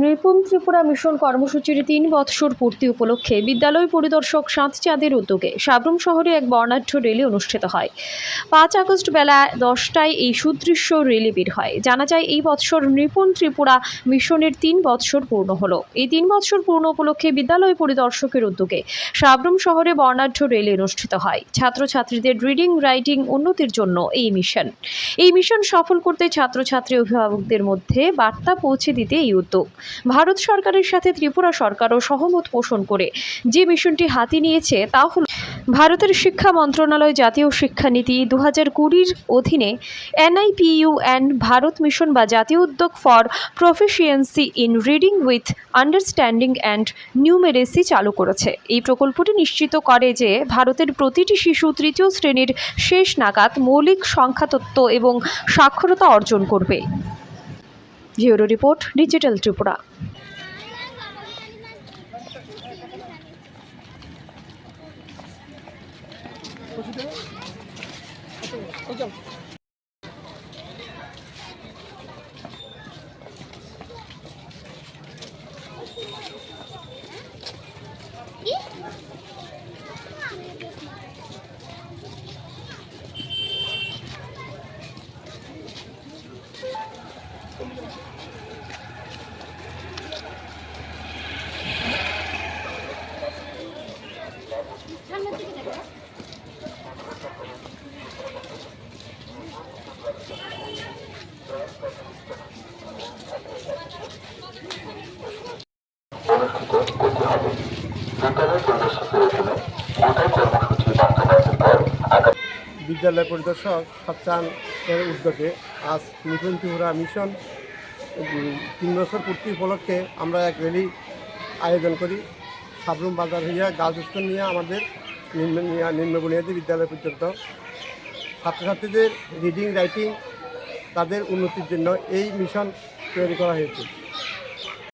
নৃপুণ Tripura mission কর্মসূচির তিন বৎসর পূর্তি উপলক্ষে বিদ্যালয় পরিদর্শক সাঁতচাঁদের উদ্যোগে সাবরুম শহরে এক বর্ণাঢ্য র্যালি অনুষ্ঠিত হয়। পাঁচ আগস্ট বেলা দশটায় এই সুদৃশ্য র্যালি বের হয়। জানা যায়, এই বৎসর নৃপুণ ত্রিপুরা মিশনের তিন বৎসর পূর্ণ হলো। এই তিন বৎসর পূর্ণ উপলক্ষে বিদ্যালয় পরিদর্শকের উদ্যোগে সাবরুম শহরে বর্ণাঢ্য র্যালি অনুষ্ঠিত হয়। ছাত্রছাত্রীদের রিডিং, রাইটিং উন্নতির জন্য এই মিশন। এই মিশন সফল করতে ছাত্রছাত্রী অভিভাবকদের মধ্যে বার্তা পৌঁছে দিতে এই উদ্যোগ। ভারত সরকারের সাথে ত্রিপুরা সরকারও সহমত পোষণ করে। যে মিশনটি হাতে নিয়েছে, তা হল ভারতের শিক্ষা মন্ত্রণালয় জাতীয় শিক্ষানীতি দু হাজার কুড়ির অধীনে এনআইপিইউ অ্যান্ড ভারত মিশন বা জাতীয় উদ্যোগ for proficiency in reading with understanding and numeracy চালু করেছে। এই প্রকল্পটি নিশ্চিত করে যে ভারতের প্রতিটি শিশু তৃতীয় শ্রেণির শেষ নাগাদ মৌলিক সংখ্যাতত্ত্ব এবং সাক্ষরতা অর্জন করবে। Bureau report digital Tripura. অনুষ্ঠিত করতে হবে বিদ্যালয় পরিদর্শকের অধীনে গোটাই কর্মসূচি বাস্তবায়নের পর বিদ্যালয় পরিদর্শক উদ্যোগে আজ মিশন ত্রিপুরা মিশন তিন বছর পূর্তি উপলক্ষে আমরা এক র্যালি আয়োজন করি। সাবরুম বাজার হইয়া গার্লস স্কুল নিয়ে আমাদের নিম্ন নিম্ন বুনিয়াদী বিদ্যালয় পর্যন্ত। ছাত্রছাত্রীদের রিডিং, রাইটিং তাদের উন্নতির জন্য এই মিশন তৈরি করা হয়েছে।